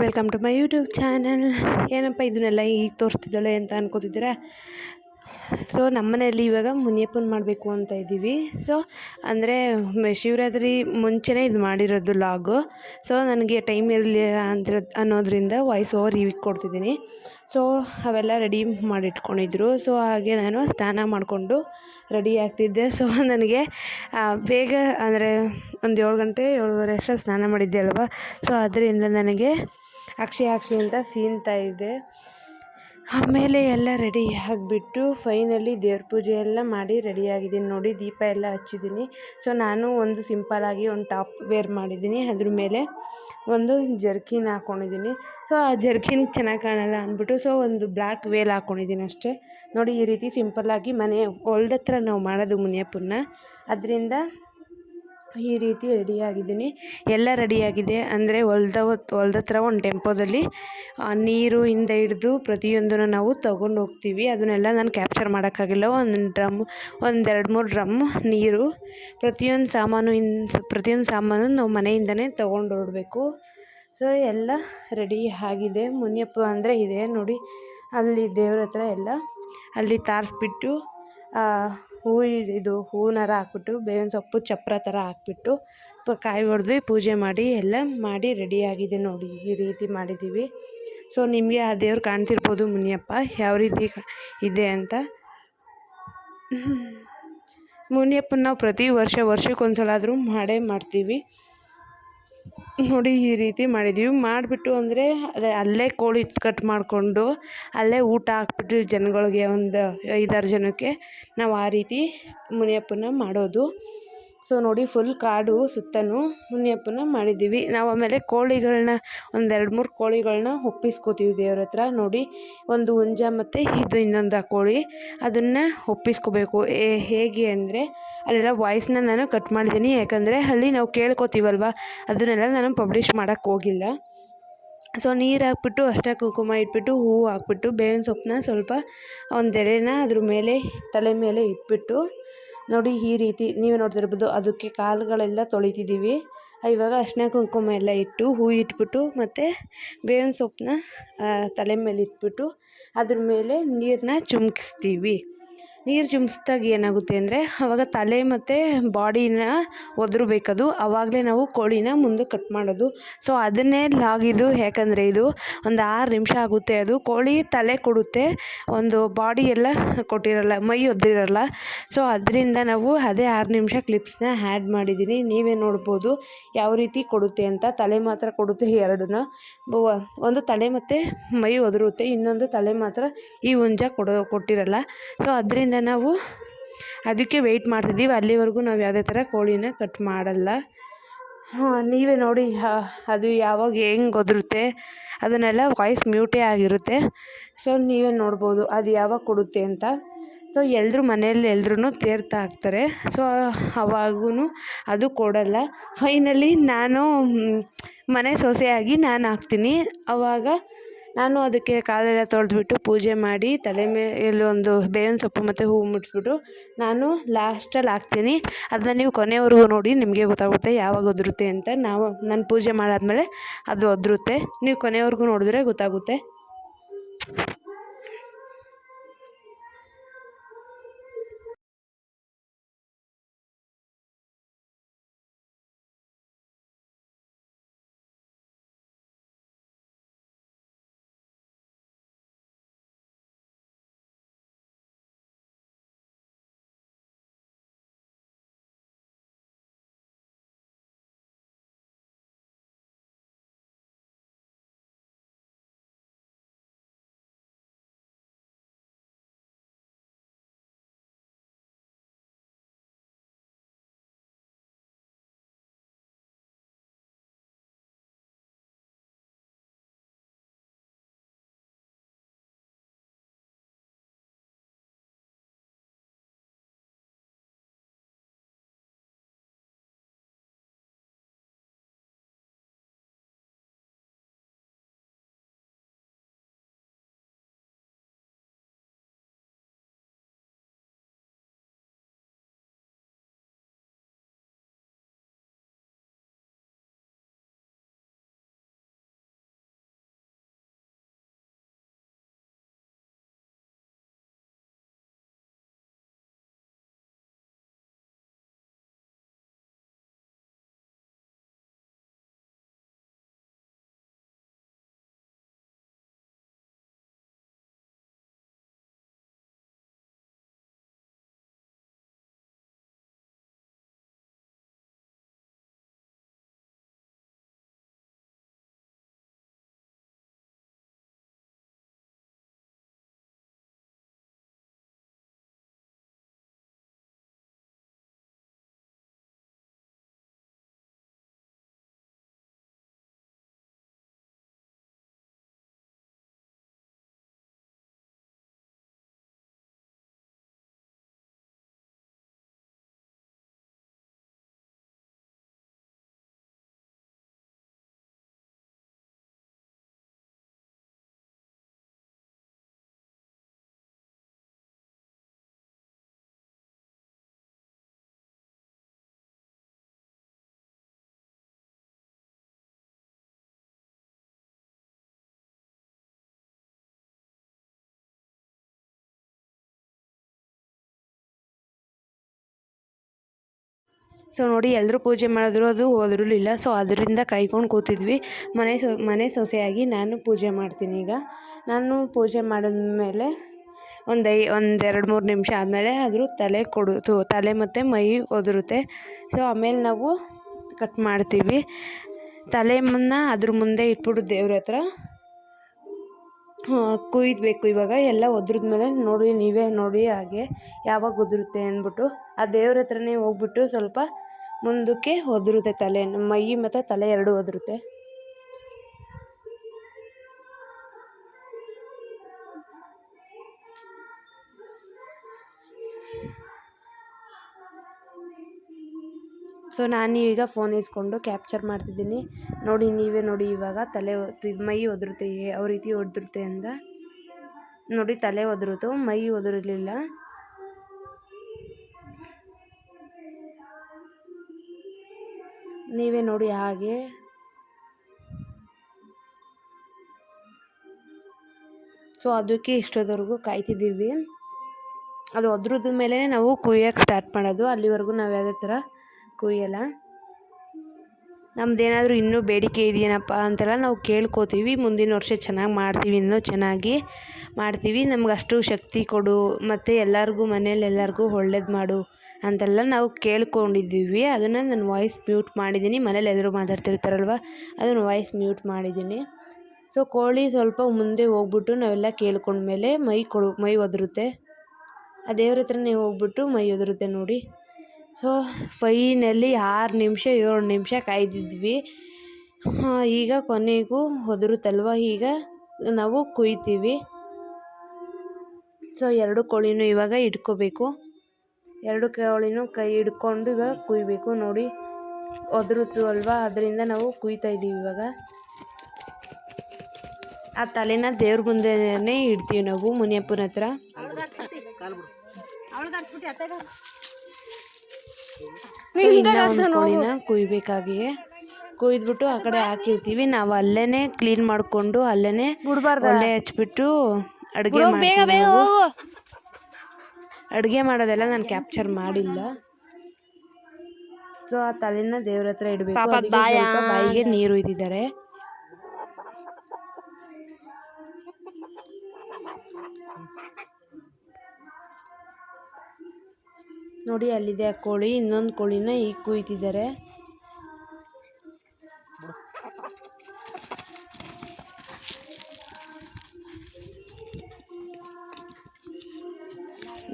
Welcome to my YouTube channel ಏನಪ್ಪ ಇದನ್ನೆಲ್ಲ ಈಗ ತೋರಿಸ್ತಿದ್ದಾಳೆ ಅಂತ ಅನ್ಕೋತಿದ್ದೀರಾ? ಸೊ ನಮ್ಮನೆಯಲ್ಲಿ ಇವಾಗ ಮುನಿಯಪ್ಪನ ಮಾಡಬೇಕು ಅಂತ ಇದ್ದೀವಿ. ಸೊ ಅಂದರೆ ಶಿವರಾತ್ರಿ ಮುಂಚೆನೇ ಇದು ಮಾಡಿರೋದು ಲಾಗು. ಸೊ ನನಗೆ ಟೈಮ್ ಇರಲಿಲ್ಲ ಅಂತ ಅನ್ನೋದ್ರಿಂದ ವಾಯ್ಸ್ ಓವರ್ ಈಗ ಕೊಡ್ತಿದ್ದೀನಿ. ಸೊ ಅವೆಲ್ಲ ರೆಡಿ ಮಾಡಿಟ್ಕೊಂಡಿದ್ರು. ಸೊ ಹಾಗೆ ನಾನು ಸ್ನಾನ ಮಾಡಿಕೊಂಡು ರೆಡಿ ಆಗ್ತಿದ್ದೆ. ಸೊ ನನಗೆ ಬೇಗ, ಅಂದರೆ, ಒಂದು ಏಳು ಗಂಟೆ ಏಳುವರೆ ಅಷ್ಟು ಸ್ನಾನ ಮಾಡಿದ್ದೆ ಅಲ್ವಾ? ಸೊ ಅದರಿಂದ ನನಗೆ ಅಕ್ಷಯ, ಅಕ್ಷಿ ಅಂತ ಸೀನ್ತಾ ಇದೆ. ಆಮೇಲೆ ಎಲ್ಲ ರೆಡಿ ಆಗಿಬಿಟ್ಟು ಫೈನಲಿ ದೇವ್ರ ಪೂಜೆ ಎಲ್ಲ ಮಾಡಿ ರೆಡಿಯಾಗಿದ್ದೀನಿ ನೋಡಿ ದೀಪ ಎಲ್ಲ ಹಚ್ಚಿದ್ದೀನಿ. ಸೊ ನಾನು ಒಂದು ಸಿಂಪಲಾಗಿ ಒಂದು ಟಾಪ್ ವೇರ್ ಮಾಡಿದ್ದೀನಿ. ಅದ್ರ ಮೇಲೆ ಒಂದು ಜರ್ಕಿನ್ ಹಾಕ್ಕೊಂಡಿದ್ದೀನಿ ಸೊ ಆ ಜರ್ಕಿನ್ ಚೆನ್ನಾಗಿ ಕಾಣಲ್ಲ ಅಂದ್ಬಿಟ್ಟು ಸೊ ಒಂದು ಬ್ಲ್ಯಾಕ್ ವೇಲ್ ಹಾಕ್ಕೊಂಡಿದ್ದೀನಿ ಅಷ್ಟೇ. ನೋಡಿ ಈ ರೀತಿ ಸಿಂಪಲ್ಲಾಗಿ ಮನೆ, ಹೊಲ್ದತ್ರ ನಾವು ಮಾಡೋದು ಮುನಿಯಪ್ಪನ್ನ. ಅದರಿಂದ ಈ ರೀತಿ ರೆಡಿಯಾಗಿದ್ದೀನಿ. ಎಲ್ಲ ರೆಡಿಯಾಗಿದೆ. ಅಂದರೆ ಹೊಲ್ದ ಹೊಲ್ದ ಹತ್ರ ಒಂದು ಟೆಂಪೋದಲ್ಲಿ ನೀರು ಹಿಂದೆ ಹಿಡ್ದು ಪ್ರತಿಯೊಂದನ್ನು ನಾವು ತಗೊಂಡು ಹೋಗ್ತೀವಿ. ಅದನ್ನೆಲ್ಲ ನಾನು ಕ್ಯಾಪ್ಚರ್ ಮಾಡೋಕ್ಕಾಗಿಲ್ಲ. ಒಂದು ಡ್ರಮ್ ಒಂದು ಎರಡು ಮೂರು ಡ್ರಮ್ ನೀರು, ಪ್ರತಿಯೊಂದು ಸಾಮಾನು ಇನ್, ಪ್ರತಿಯೊಂದು ಸಾಮಾನು ನಾವು ಮನೆಯಿಂದನೇ ತೊಗೊಂಡು ಹೊರಡಬೇಕು. ಸೊ, ಎಲ್ಲ ರೆಡಿ ಆಗಿದೆ. ಮುನಿಯಪ್ಪ ಅಂದರೆ ಇದೆ ನೋಡಿ. ಅಲ್ಲಿ ದೇವ್ರ ಹತ್ರ ಎಲ್ಲ, ಅಲ್ಲಿ ತಾರಿಸ್ಬಿಟ್ಟು ಹೂವು ಇದು ಹೂವಿನಾರ ಹಾಕ್ಬಿಟ್ಟು, ಬೇವಿನ ಸೊಪ್ಪು ಚಪ್ಪರ ಥರ ಹಾಕ್ಬಿಟ್ಟು ಕಾಯಿ ಹೊಡೆದು ಪೂಜೆ ಮಾಡಿ, ಎಲ್ಲ ಮಾಡಿ ರೆಡಿಯಾಗಿದೆ ನೋಡಿ, ಈ ರೀತಿ ಮಾಡಿದ್ದೀವಿ. ಸೊ ನಿಮಗೆ ಆ ದೇವ್ರು ಕಾಣ್ತಿರ್ಬೋದು ಮುನಿಯಪ್ಪ, ಯಾವ ರೀತಿ ಇದೆ ಅಂತ. ಮುನಿಯಪ್ಪನ ನಾವು ಪ್ರತಿ ವರ್ಷ ವರ್ಷಕ್ಕೊಂದ್ಸಲ ಆದರೂ ಮಾಡೇ ಮಾಡ್ತೀವಿ. ನೋಡಿ ಈ ರೀತಿ ಮಾಡಿದ್ವಿ. ಮಾಡಿಬಿಟ್ಟು ಅಂದರೆ ಅಲ್ಲೇ ಕೋಳಿ ಕಟ್ ಮಾಡಿಕೊಂಡು ಅಲ್ಲೇ ಊಟ ಹಾಕ್ಬಿಟ್ಟು ಜನಗಳಿಗೆ ಒಂದು ಐದಾರು ಜನಕ್ಕೆ ನಾವು ಆ ರೀತಿ ಮುನಿಯಪ್ಪನ ಮಾಡೋದು. ಸೊ ನೋಡಿ ಫುಲ್ ಕಾಡು ಸುತ್ತಲೂ ಮುನಿಯಪ್ಪನ ಮಾಡಿದ್ದೀವಿ. ನಾವು ಆಮೇಲೆ ಕೋಳಿಗಳನ್ನ ಒಂದೆರಡು ಮೂರು ಕೋಳಿಗಳನ್ನ ಒಪ್ಪಿಸ್ಕೋತೀವಿ ದೇವ್ರ ಹತ್ರ. ನೋಡಿ ಒಂದು ಹುಂಜ ಮತ್ತು ಇದು ಇನ್ನೊಂದು ಕೋಳಿ. ಅದನ್ನು ಒಪ್ಪಿಸ್ಕೋಬೇಕು. ಹೇಗೆ ಅಂದರೆ ಅಲ್ಲೆಲ್ಲ ವಾಯ್ಸ್ನ ನಾನು ಕಟ್ ಮಾಡಿದ್ದೀನಿ. ಯಾಕಂದರೆ ಅಲ್ಲಿ ನಾವು ಕೇಳ್ಕೊತೀವಲ್ವ? ಅದನ್ನೆಲ್ಲ ನಾನು ಪಬ್ಲಿಷ್ ಮಾಡೋಕ್ಕೆ ಹೋಗಿಲ್ಲ. ಸೊ ನೀರು ಹಾಕ್ಬಿಟ್ಟು, ಅಷ್ಟೇ ಕುಂಕುಮ ಇಟ್ಬಿಟ್ಟು, ಹೂವು ಹಾಕ್ಬಿಟ್ಟು, ಬೇವಿನ ಸೊಪ್ಪನ್ನ ಸ್ವಲ್ಪ ಒಂದು ಎಲೆನ ಅದ್ರ ಮೇಲೆ, ತಲೆ ಮೇಲೆ ಇಟ್ಬಿಟ್ಟು ನೋಡಿ ಈ ರೀತಿ ನೀವೇ ನೋಡ್ತಿರ್ಬೋದು ಅದಕ್ಕೆ ಕಾಲುಗಳೆಲ್ಲ ತೊಳಿತಿದ್ದೀವಿ. ಇವಾಗ ಅರಿಶಿನ ಕುಂಕುಮ ಎಲ್ಲ ಇಟ್ಟು ಹೂ ಇಟ್ಬಿಟ್ಟು ಮತ್ತು ಬೇವಿನ ಸೊಪ್ಪನ್ನ ತಲೆ ಮೇಲೆ ಇಟ್ಬಿಟ್ಟು ಅದ್ರ ಮೇಲೆ ನೀರನ್ನ ಚಿಮ್ಕಿಸ್ತೀವಿ. ನೀರು ಜುಮ್ಸ್ದಾಗ ಏನಾಗುತ್ತೆ ಅಂದರೆ ಆವಾಗ ತಲೆ ಮತ್ತು ಬಾಡಿನ ಒದರಬೇಕದು. ಆವಾಗಲೇ ನಾವು ಕೋಳಿನ ಮುಂದೆ ಕಟ್ ಮಾಡೋದು. ಸೊ ಅದನ್ನೇ ಲಾಗಿದ್ದು ಯಾಕಂದರೆ ಇದು ಒಂದು ಆರು ನಿಮಿಷ ಆಗುತ್ತೆ. ಅದು ಕೋಳಿ ತಲೆ ಕೊಡುತ್ತೆ. ಒಂದು ಬಾಡಿ ಎಲ್ಲ ಕೊಟ್ಟಿರಲ್ಲ, ಮೈ ಒದ್ದಿರಲ್ಲ. ಸೊ ಅದರಿಂದ ನಾವು ಅದೇ ಆರು ನಿಮಿಷ ಕ್ಲಿಪ್ಸ್ನ ಆ್ಯಡ್ ಮಾಡಿದ್ದೀನಿ ನೀವೇ ನೋಡ್ಬೋದು ಯಾವ ರೀತಿ ಕೊಡುತ್ತೆ ಅಂತ. ತಲೆ ಮಾತ್ರ ಕೊಡುತ್ತೆ ಎರಡನ್ನ. ಒಂದು ತಲೆ ಮತ್ತು ಮೈ ಒದರುತ್ತೆ. ಇನ್ನೊಂದು ತಲೆ ಮಾತ್ರ ಈ ಹುಂಜ ಕೊಡೋ, ಕೊಟ್ಟಿರಲ್ಲ. ಸೊ ಅದರಿಂದ ನಾವು ಅದಕ್ಕೆ ವೆಯ್ಟ್ ಮಾಡ್ತಿದ್ದೀವಿ. ಅಲ್ಲಿವರೆಗೂ ನಾವು ಯಾವುದೇ ಥರ ಕೋಳಿನ ಕಟ್ ಮಾಡಲ್ಲ. ನೀವೇ ನೋಡಿ ಅದು ಯಾವಾಗ ಹೆಂಗೆ ಒದರುತ್ತೆ, ಅದನ್ನೆಲ್ಲ ವಾಯ್ಸ್ ಮ್ಯೂಟೇ ಆಗಿರುತ್ತೆ. ಸೊ ನೀವೇ ನೋಡ್ಬೋದು ಅದು ಯಾವಾಗ ಕೊಡುತ್ತೆ ಅಂತ. ಸೊ ಎಲ್ಲರೂ ಮನೆಯಲ್ಲಿ ಎಲ್ಲರೂ ತೇರ್ತಾ ಹಾಕ್ತಾರೆ ಸೊ ಅವಾಗೂ ಅದು ಕೊಡಲ್ಲ. ಫೈನಲಿ ನಾನು ಮನೆ ಸೊಸೆಯಾಗಿ ನಾನು ಹಾಕ್ತೀನಿ ಅವಾಗ ನಾನು ಅದಕ್ಕೆ ಕಾಲೆಲ್ಲ ತೊಳೆದ್ಬಿಟ್ಟು ಪೂಜೆ ಮಾಡಿ ತಲೆ ಮೇಲೆ ಒಂದು ಬೇವಿನ ಸೊಪ್ಪು ಮತ್ತು ಹೂವು ಮುಡಿಸ್ಬಿಟ್ಟು ನಾನು ಲಾಸ್ಟಲ್ಲಿ ಹಾಕ್ತೀನಿ. ಅದನ್ನ ನೀವು ಕೊನೆವರೆಗೂ ನೋಡಿ ನಿಮಗೆ ಗೊತ್ತಾಗುತ್ತೆ ಯಾವಾಗ ಉದುರುತ್ತೆ ಅಂತ. ನಾವು, ನಾನು ಪೂಜೆ ಮಾಡಾದಮೇಲೆ ಅದು ಉದುರುತ್ತೆ. ನೀವು ಕೊನೆವರೆಗೂ ನೋಡಿದ್ರೆ ಗೊತ್ತಾಗುತ್ತೆ. ಸೊ ನೋಡಿ ಎಲ್ಲರೂ ಪೂಜೆ ಮಾಡಿದ್ರು, ಅದು ಹೋದ್ರಲಿಲ್ಲ. ಸೊ ಅದರಿಂದ ಕೈಕೊಂಡು ಕೂತಿದ್ವಿ. ಮನೆ ಸೊ, ಮನೆ ಸೊಸೆಯಾಗಿ ನಾನು ಪೂಜೆ ಮಾಡ್ತೀನಿ ಈಗ. ನಾನು ಪೂಜೆ ಮಾಡಿದ್ಮೇಲೆ ಒಂದು ಐ ಒಂದೆರಡು ಮೂರು ನಿಮಿಷ ಆದಮೇಲೆ ಅದ್ರ ತಲೆ ಕೊಡು ತಲೆ ಮತ್ತು ಮೈ ಒದರುತ್ತೆ. ಸೊ ಆಮೇಲೆ ನಾವು ಕಟ್ ಮಾಡ್ತೀವಿ. ತಲೆ ತಲೆಮನ್ನ ಅದ್ರ ಮುಂದೆ ಇಟ್ಬಿಟ್ಟು ದೇವ್ರ ಹತ್ರ ಕುಯ್ಬೇಕು ಇವಾಗ. ಎಲ್ಲ ಒದ್ರಿದ್ಮೇಲೆ ನೋಡಿ, ನೀವೇ ನೋಡಿ ಹಾಗೆ ಯಾವಾಗ ಉದುರುತ್ತೆ ಅಂದ್ಬಿಟ್ಟು. ಆ ದೇವ್ರ ಹತ್ರನೇ ಹೋಗ್ಬಿಟ್ಟು ಸ್ವಲ್ಪ ಮುಂದಕ್ಕೆ ಒದರುತ್ತೆ ತಲೆ ಮೈ ಮತ್ತು ತಲೆ ಎರಡು ಒದರುತ್ತೆ. ಸೊ ನಾನು ಈಗ ಫೋನ್ ಇಸ್ಕೊಂಡು ಕ್ಯಾಪ್ಚರ್ ಮಾಡ್ತಿದ್ದೀನಿ. ನೋಡಿ, ನೀವೇ ನೋಡಿ ಇವಾಗ ತಲೆ ಮೈ ಒದರುತ್ತೆ, ಯಾವ ರೀತಿ ಒದರುತ್ತೆ ಅಂತ. ನೋಡಿ, ತಲೆ ಒದರುತ್ತು, ಮೈ ಒದರಲಿಲ್ಲ. ನೀವೇ ನೋಡಿ ಹಾಗೆ. ಸೊ ಅದಕ್ಕೆ ಇಷ್ಟೋದವರೆಗೂ ಕಾಯ್ತಿದ್ದೀವಿ. ಅದು ಅದ್ರದ್ದು ಮೇಲೆ ನಾವು ಕುಯ್ಯೋಕ್ಕೆ ಸ್ಟಾರ್ಟ್ ಮಾಡೋದು. ಅಲ್ಲಿವರೆಗೂ ನಾವು ಯಾವುದೇ ಥರ ಕುಯ್ಯಲ್ಲ. ನಮ್ದೇನಾದರೂ ಇನ್ನೂ ಬೇಡಿಕೆ ಇದೆಯೇನಪ್ಪ ಅಂತೆಲ್ಲ ನಾವು ಕೇಳ್ಕೋತೀವಿ. ಮುಂದಿನ ವರ್ಷ ಚೆನ್ನಾಗಿ ಮಾಡ್ತೀವಿ, ಇನ್ನೂ ಚೆನ್ನಾಗಿ ಮಾಡ್ತೀವಿ. ನಮ್ಗೆ ಅಷ್ಟು ಶಕ್ತಿ ಕೊಡು. ಮತ್ತು ಎಲ್ಲರಿಗೂ ಮನೇಲಿ ಎಲ್ಲರಿಗೂ ಒಳ್ಳೇದು ಮಾಡು. ಅಂತೆಲ್ಲ ನಾವು ಕೇಳ್ಕೊಂಡಿದ್ದೀವಿ. ಅದನ್ನು ನಾನು ವಾಯ್ಸ್ ಮ್ಯೂಟ್ ಮಾಡಿದ್ದೀನಿ. ಮನೇಲಿ ಎಲ್ಲರೂ ಮಾತಾಡ್ತಿರ್ತಾರಲ್ವ? ಅದನ್ನು ವಾಯ್ಸ್ ಮ್ಯೂಟ್ ಮಾಡಿದ್ದೀನಿ. ಸೊ ಕೋಳಿ ಸ್ವಲ್ಪ ಮುಂದೆ ಹೋಗ್ಬಿಟ್ಟು ನಾವೆಲ್ಲ ಕೇಳ್ಕೊಂಡ್ಮೇಲೆ ಮೈ ಕೊಡು, ಮೈ ಒದರುತ್ತೆ. ಆ ದೇವ್ರ ಹತ್ರನೇ ಹೋಗ್ಬಿಟ್ಟು ಮೈ ಒದರುತ್ತೆ ನೋಡಿ. ಸೊ ಫೈನಲ್ಲಿ ಆರು ನಿಮಿಷ, ಏಳು ನಿಮಿಷ ಕಾಯ್ದಿದ್ವಿ. ಈಗ ಕೊನೆಗೂ ಒದರುತ್ತಲ್ವ? ಈಗ ನಾವು ಕುಯ್ತೀವಿ. ಸೊ ಎರಡು ಕೋಳಿನೂ ಇವಾಗ ಇಟ್ಕೋಬೇಕು. ಎರಡು ಕೋಳಿನೂ ಕೈ ಹಿಡ್ಕೊಂಡು ಇವಾಗ ಕುಯ್ಬೇಕು. ನೋಡಿ ಒದರುತ್ತು ಅಲ್ವಾ? ಅದರಿಂದ ನಾವು ಕುಯ್ತಾ ಇದ್ದೀವಿ ಇವಾಗ. ಆ ತಲೆನ ದೇವ್ರ ಮುಂದೆನೇ ಇಡ್ತೀವಿ ನಾವು ಮುನಿಯಪ್ಪನ ಹತ್ರ. ಕೋಳಿನ ಕುಯ್ಬೇಕಾಗಿಯೇ. ಕುಯ್ದ್ಬಿಟ್ಟು ಆ ಕಡೆ ಹಾಕಿರ್ತೀವಿ. ನಾವು ಅಲ್ಲೇನೆ ಕ್ಲೀನ್ ಮಾಡಿಕೊಂಡು ಅಲ್ಲೇನೆ ಒಳ್ಳೆ ಹಚ್ಬಿಟ್ಟು ಅಡುಗೆ ಅಡುಗೆ ಮಾಡೋದೆಲ್ಲ ನಾನು ಕ್ಯಾಪ್ಚರ್ ಮಾಡಿಲ್ಲ. ಸೊ ಆ ತಲೆನ ದೇವ್ರ ಹತ್ರ ಇಡಬೇಕು. ಬಾಯಿಗೆ ನೀರು ಇದ್ದಿದ್ದಾರೆ ನೋಡಿ ಅಲ್ಲಿದೆ ಆ ಕೋಳಿ. ಇನ್ನೊಂದು ಕೋಳಿನ ಈಗ ಕುಯ್ತಿದ್ದಾರೆ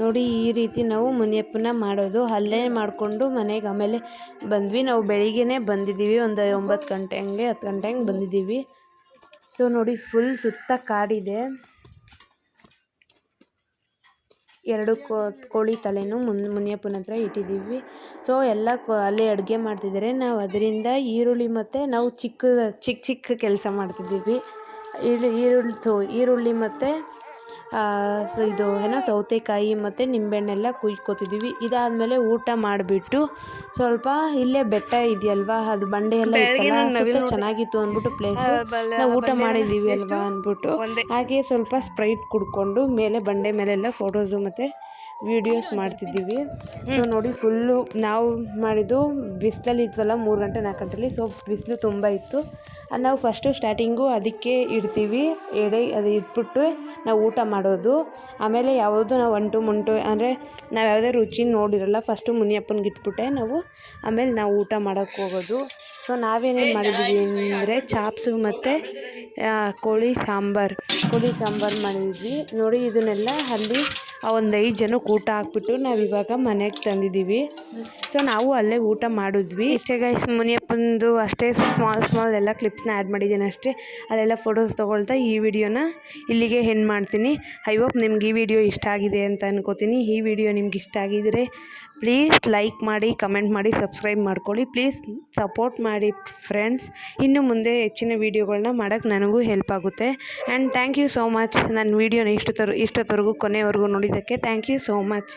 ನೋಡಿ ಈ ರೀತಿ ನಾವು ಮುನಿಯಪ್ಪನ ಮಾಡೋದು. ಅಲ್ಲೇ ಮಾಡಿಕೊಂಡು ಮನೆಗೆ ಆಮೇಲೆ ಬಂದ್ವಿ. ನಾವು ಬೆಳಿಗ್ಗೆನೇ ಬಂದಿದ್ದೀವಿ. ಒಂದು ಒಂಬತ್ತು ಗಂಟೆ ಹಂಗೆ, ಹತ್ತು ಗಂಟೆ ಹಂಗೆ ಬಂದಿದ್ದೀವಿ. ಸೊ ನೋಡಿ ಫುಲ್ ಸುತ್ತ ಕಾಡಿದೆ. ಎರಡು ಕೋಳಿ ತಲೆನೂ ಮುನ್, ಮುನಿಯಪ್ಪನ ಹತ್ರ ಇಟ್ಟಿದ್ದೀವಿ. ಸೊ ಎಲ್ಲ ಕೊ, ಅಲ್ಲಿ ಅಡುಗೆ ಮಾಡ್ತಿದ್ದಾರೆ. ನಾವು ಅದರಿಂದ ಈರುಳ್ಳಿ ಮತ್ತು ನಾವು ಚಿಕ್ಕ ಚಿಕ್ಕ ಚಿಕ್ಕ ಕೆಲಸ ಮಾಡ್ತಿದ್ದೀವಿ. ಈರುಳ್ಳಿ ಈರುಳ್ಳಿ ತೋ, ಈರುಳ್ಳಿ ಮತ್ತು ಸೊ ಇದು ಏನೋ ಸೌತೆಕಾಯಿ ಮತ್ತು ನಿಂಬೆಹಣ್ಣೆಲ್ಲ ಕುಯ್ಕೋತಿದ್ದೀವಿ. ಇದಾದಮೇಲೆ ಊಟ ಮಾಡಿಬಿಟ್ಟು ಸ್ವಲ್ಪ ಇಲ್ಲೇ ಬೆಟ್ಟ ಇದೆಯಲ್ವಾ ಅದು ಬಂಡೆ ಎಲ್ಲ ಇತ್ತಲ್ಲ ಚೆನ್ನಾಗಿತ್ತು ಅಂದ್ಬಿಟ್ಟು ಪ್ಲೇಸ್ ನಾವು ಊಟ ಮಾಡಿದ್ದೀವಿ ಅಲ್ವಾ ಅಂದ್ಬಿಟ್ಟು. ಹಾಗೆ ಸ್ವಲ್ಪ ಸ್ಪ್ರೈಟ್ ಕುಡ್ಕೊಂಡು ಮೇಲೆ ಬಂಡೆ ಮೇಲೆಲ್ಲ ಫೋಟೋಸು ಮತ್ತು ವೀಡಿಯೋಸ್ ಮಾಡ್ತಿದ್ದೀವಿ. ಸೊ ನೋಡಿ ಫುಲ್ಲು ನಾವು ಮಾಡಿದ್ದು ಬಿಸಿಲಲ್ಲಿ ಇದ್ವಲ್ಲ ಮೂರು ಗಂಟೆ ನಾಲ್ಕು ಗಂಟೆಲಿ. ಸೊ ಬಿಸಿಲು ತುಂಬ ಇತ್ತು. ನಾವು ಫಸ್ಟು ಸ್ಟಾರ್ಟಿಂಗು ಅದಕ್ಕೆ ಇಡ್ತೀವಿ. ಎಡೆ ಅದು ಇಟ್ಬಿಟ್ಟು ನಾವು ಊಟ ಮಾಡೋದು. ಆಮೇಲೆ ಯಾವುದು ನಾವು ಒಂಟು ಮುಂಟು ಅಂದರೆ ನಾವು ಯಾವುದೇ ರುಚಿ ನೋಡಿರಲ್ಲ ಫಸ್ಟು ಮುನಿಯಪ್ಪನಿಗೆ ಇಟ್ಬಿಟ್ಟೆ ನಾವು. ಆಮೇಲೆ ನಾವು ಊಟ ಮಾಡೋಕ್ಕೆ ಹೋಗೋದು. ಸೊ ನಾವೇನೇನು ಮಾಡಿದ್ದೀವಿ ಅಂದರೆ ಚಾಪ್ಸು ಮತ್ತು ಕೋಳಿ ಸಾಂಬಾರು. ಕೋಳಿ ಸಾಂಬಾರು ಮಾಡಿದ್ವಿ. ನೋಡಿ ಇದನ್ನೆಲ್ಲ ಅಲ್ಲಿ ಒಂದು ಐದು ಜನಕ್ಕೆ ಊಟ ಹಾಕ್ಬಿಟ್ಟು ನಾವು ಇವಾಗ ಮನೆಗೆ ತಂದಿದ್ದೀವಿ ಸೊ ನಾವು ಅಲ್ಲೇ ಊಟ ಮಾಡಿದ್ವಿ. ಇಷ್ಟೇ ಗೈಸ್ ಮುನಿಯಪ್ಪಂದು ಅಷ್ಟೇ ಸ್ಮಾಲ್ ಸ್ಮಾಲ್ ಎಲ್ಲ ಕ್ಲಿಪ್ಸ್ನ ಆ್ಯಡ್ ಮಾಡಿದ್ದೀನಿ ಅಷ್ಟೇ. ಅಲ್ಲೆಲ್ಲ ಫೋಟೋಸ್ ತೊಗೊಳ್ತಾ ಈ ವಿಡಿಯೋನ ಇಲ್ಲಿಗೆ ಹೆಣ್ಣು ಮಾಡ್ತೀನಿ. ಐ ಹೋಪ್ ನಿಮ್ಗೆ ಈ ವಿಡಿಯೋ ಇಷ್ಟ ಆಗಿದೆ ಅಂತ ಅನ್ಕೋತೀನಿ. ಈ ವಿಡಿಯೋ ನಿಮ್ಗೆ ಇಷ್ಟ ಆಗಿದರೆ ಪ್ಲೀಸ್ ಲೈಕ್ ಮಾಡಿ ಕಮೆಂಟ್ ಮಾಡಿ ಸಬ್ಸ್ಕ್ರೈಬ್ ಮಾಡ್ಕೊಳ್ಳಿ. ಪ್ಲೀಸ್ ಸಪೋರ್ಟ್ ಮಾಡಿ ಫ್ರೆಂಡ್ಸ್ ಇನ್ನು ಮುಂದೆ ಹೆಚ್ಚಿನ ವೀಡಿಯೋಗಳನ್ನ ಮಾಡೋಕ್ಕೆ ನನಗೂ ಹೆಲ್ಪ್ ಆಗುತ್ತೆ. And thank you so much ನನ್ನ ವೀಡಿಯೋನ ಇಷ್ಟೊತ್ತರ ಇಷ್ಟೊತ್ತವರೆಗೂ ಕೊನೆವರೆಗೂ ನೋಡಿದ್ದಕ್ಕೆ ಥ್ಯಾಂಕ್ ಯು ಸೋ ಮಚ್